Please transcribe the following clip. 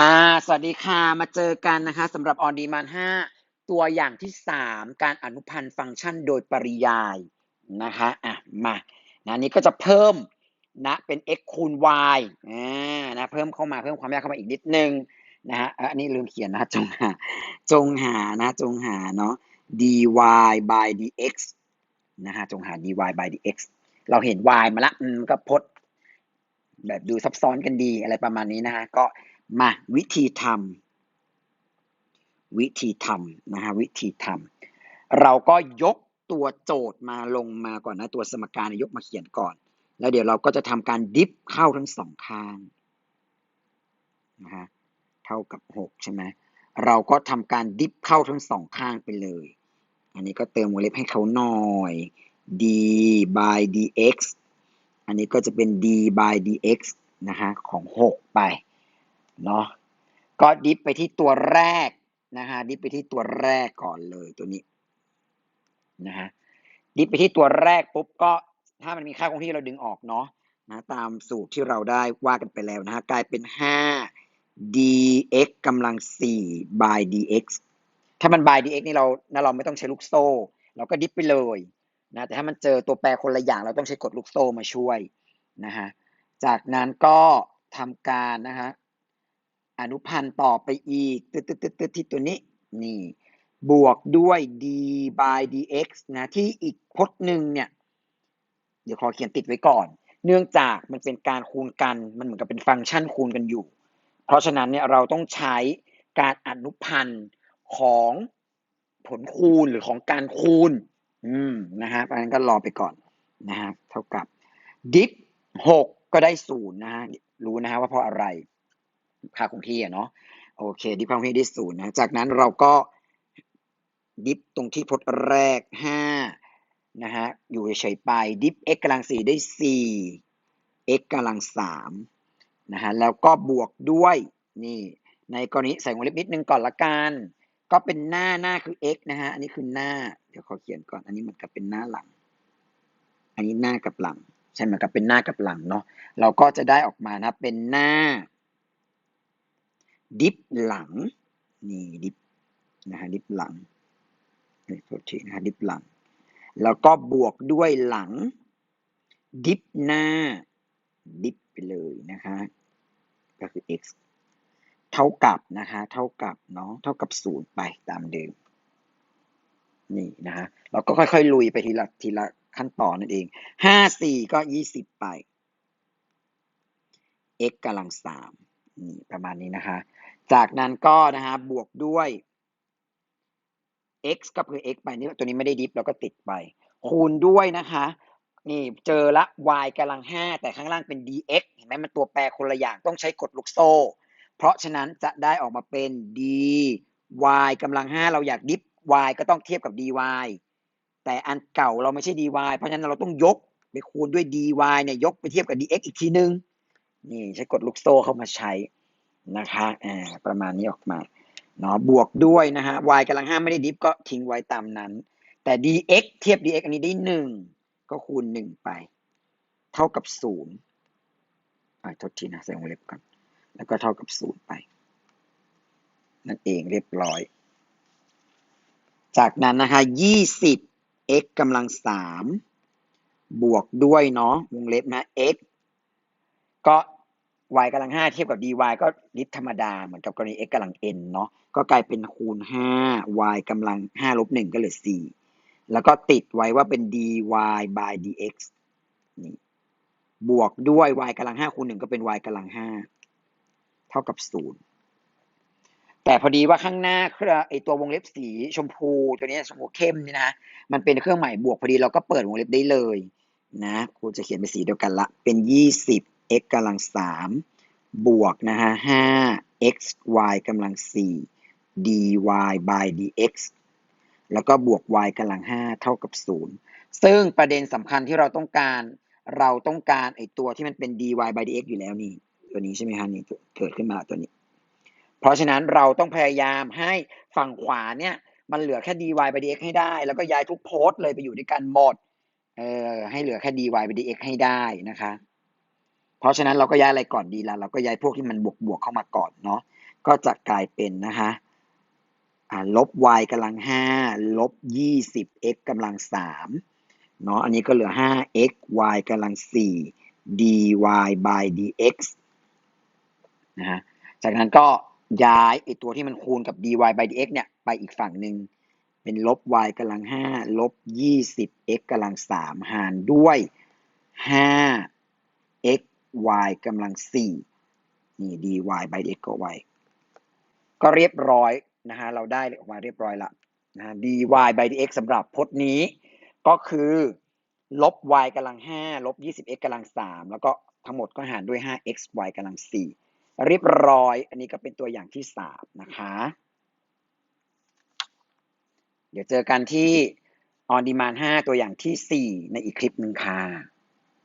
อ่า สวัสดีค่ะ มาเจอกันนะคะสำหรับ On Demand 5ตัวอย่างที่3การอนุพันธ์ฟังก์ชันโดยปริยายนะคะอะมานะอันนี้ก็จะเพิ่มนะเป็น x คูณ y อ่านะเพิ่มเข้ามาเพิ่มความยากเข้ามาอีกนิดนึงนะฮะอันนี้ลืมเขียนนะจงหาจงหานะจงหาเนาะ dy by dx นะฮะจงหา dy by dx เราเห็น y มาละอืมก็พดแบบดูซับซ้อนกันดีอะไรประมาณนี้นะฮะก็ มาวิธีทำวิธีทำนะฮะวิธีทำเราก็ยกตัวโจทย์มาลงมาก่อนนะ ตัวสมการยกมาเขียนก่อน แล้วเดี๋ยวเราก็จะทำการดิฟเข้าทั้งสองข้างนะฮะเท่ากับหกใช่ไหมเราก็ทำการดิฟเข้าทั้งสองข้างไปเลย อันนี้ก็เติมวงเล็บให้เขาหน่อย d by dx อันนี้ก็จะเป็น d by dx นะฮะของ 6 ไป เนาะก็ดิฟไปที่ตัวแรกนะฮะดิฟไปที่ตัวแรกก่อนเลยตัวนี้นะฮะดิฟไปที่ตัวแรกปุ๊บก็ถ้ามันมีค่าคงที่เราดึงออกเนาะนะตามสูตรที่เราได้ว่ากันไปแล้วนะฮะกลายเป็น 5 dx กำลัง 4 by dx ถ้ามัน by dx นี่เรานะเราไม่ต้องใช้ลูกโซ่ เราก็ดิฟไปเลยนะแต่ถ้ามันเจอตัวแปรคนละอย่างเราต้องใช้กดลูกโซ่มาช่วยนะฮะจากนั้นก็ทำการนะฮะ อนุพันธ์ต่อไปอีกตึ๊ดตึ๊ดตึ๊ดที่ตัวนี้นี่บวกด้วย d by dx นะที่อีกพจน์หนึ่งเนี่ยเดี๋ยวขอเขียนติดไว้ก่อน เนื่องจากมันเป็นการคูณกันมันเหมือนกับเป็นฟังก์ชันคูณกันอยู่ เพราะฉะนั้นเนี่ยเราต้องใช้การอนุพันธ์ของผลคูณหรือของการคูณอืมนะฮะเพราะฉะนั้นก็รอไปก่อนนะฮะเท่ากับดิฟหกก็ได้ศูนย์นะฮะรู้นะฮะว่าเพราะอะไร ค่าคงที่อะเนาะโอเค ดิฟค่าคงที่ได้ศูนย์นะ จากนั้นเราก็ดิฟตรงที่พจน์แรกห้านะฮะอยู่เฉยๆไปดิฟ x กำลังสี่ได้สี่ x กำลังสามนะฮะแล้วก็บวกด้วยนี่ในกรณีใส่วงเล็บนิดนึงก่อนละกันก็เป็นหน้าหน้าคือ x นะฮะอันนี้คือหน้า เดี๋ยวขอเขียนก่อน อันนี้มันกับเป็นหน้าหลัง อันนี้หน้ากับหลัง ใช่ไหมกับเป็นหน้ากับหลังเนาะเราก็จะได้ออกมานะเป็นหน้า ดิฟหลัง นี่ดิฟนะฮะดิฟหลังเฮ้ยโทษทีนะฮะดิฟหลัง แล้วก็บวกด้วยหลัง ดิฟหน้า ดิฟไปเลยนะคะ ก็คือ x เท่ากับนะคะ เท่ากับเนาะเท่ากับศูนย์ไปตามเดิมนี่นะฮะเราก็ค่อยๆลุยไปทีละทีละขั้นตอนนั่นเองห้าสี่ก็ยี่สิบไป x กำลังสาม นี่ประมาณนี้นะคะ จากนั้นก็นะฮะบวกด้วย x ก็คือ x ไปนี่ตัวนี้ไม่ได้ดิฟเราก็ติดไป คูณด้วยนะคะ นี่เจอละ y กำลังห้าแต่ข้างล่างเป็น dx เห็นไหมมันตัวแปรคนละอย่างต้องใช้กดลูกโซ่ เพราะฉะนั้นจะได้ออกมาเป็น d y กำลังห้าเราอยากดิฟ y ก็ต้องเทียบกับ dy แต่อันเก่าเราไม่ใช่ dy เพราะฉะนั้นเราต้องยกไปคูณด้วย dy เนี่ยยกไปเทียบกับ dx อีกทีนึง นี่ใช้กดลูกโซ่เข้ามาใช้นะคะอ่าประมาณนี้ออกมาเนาะบวกด้วยนะฮะ y กำลังห้าไม่ได้ดิฟก็ทิ้งไว้ตามนั้น แต่ dx เทียบ dx อันนี้ได้หนึ่งก็คูณหนึ่งไป เท่ากับศูนย์อ่าโทษทีนะใส่วงเล็บก่อน แล้วก็เท่ากับศูนย์ไป นั่นเองเรียบร้อย จากนั้นนะคะยี่สิบ x กำลังสามบวกด้วยเนาะวงเล็บนะ x ก็ y กำลังห้าเทียบกับ dy ก็ลิฟธรรมดา เหมือนกับกรณี x กำลัง n เนาะก็กลายเป็นคูณห้า y กำลังห้าลบหนึ่งก็เหลือสี่แล้วก็ติดไว้ว่าเป็น dy by dx นี่บวกด้วย y กำลังห้าคูณหนึ่งก็เป็น y กำลังห้าเท่ากับศูนย์แต่พอดีว่าข้างหน้าเครื่องไอตัววงเล็บสีชมพูตัวนี้ชมพูเข้มนี่นะมันเป็นเครื่องหมายบวกพอดีเราก็เปิดวงเล็บได้เลยนะครูจะเขียนเป็นสีเดียวกันละเป็นยี่สิบ x กำลังสามบวกนะฮะห้า x y กำลังสี่ dy by dx แล้วก็บวก y กำลังห้าเท่ากับศูนย์ซึ่งประเด็นสำคัญที่เราต้องการเราต้องการไอตัวที่มันเป็น dy by dx อยู่แล้วนี่ ตัวนี้ใช่ไหมฮะนี่เกิดขึ้นมาตัวนี้ เพราะฉะนั้นเราต้องพยายามให้ฝั่งขวาเนี่ยมันเหลือแค่ dy by dx ให้ได้ แล้วก็ย้ายทุกโพสต์เลยไปอยู่ด้วยกันหมดเออให้เหลือแค่ dy by dx ให้ได้นะคะ ราะฉะนั้นเราก็ย้ายอะไรก่อนดีล่ะเราก็ย้ายพวกที่มันบวกบวกเข้ามาก่อนเนาะก็จะกลายเป็นนะคะลบ y กำลังห้าลบยี่สิบ x กำลังสามเนาะอันนี้ก็เหลือห้า x y กำลังสี่ dy by dx นะฮะจากนั้นก็ย้ายไอตัวที่มันคูณกับ dy by dx เนี่ยไปอีกฝั่งหนึ่งเป็นลบ y กำลังห้าลบยี่สิบ x กำลังสามหารด้วยห้า y กำลังสี่นี่ dy by dx ก็ y ก็เรียบร้อยนะฮะเราได้ออกมาเรียบร้อยละนะฮะ dy by dx สำหรับพจน์นี้ก็คือลบ y กำลังห้าลบยี่สิบ x กำลังสามแล้วก็ทั้งหมดก็หารด้วยห้า x y กำลังสี่เรียบร้อย อันนี้ก็เป็นตัวอย่างที่สามนะคะ เดี๋ยวเจอกันที่ on demand 5 ตัวอย่างที่ 4 ในอีกคลิปหนึ่งค่ะ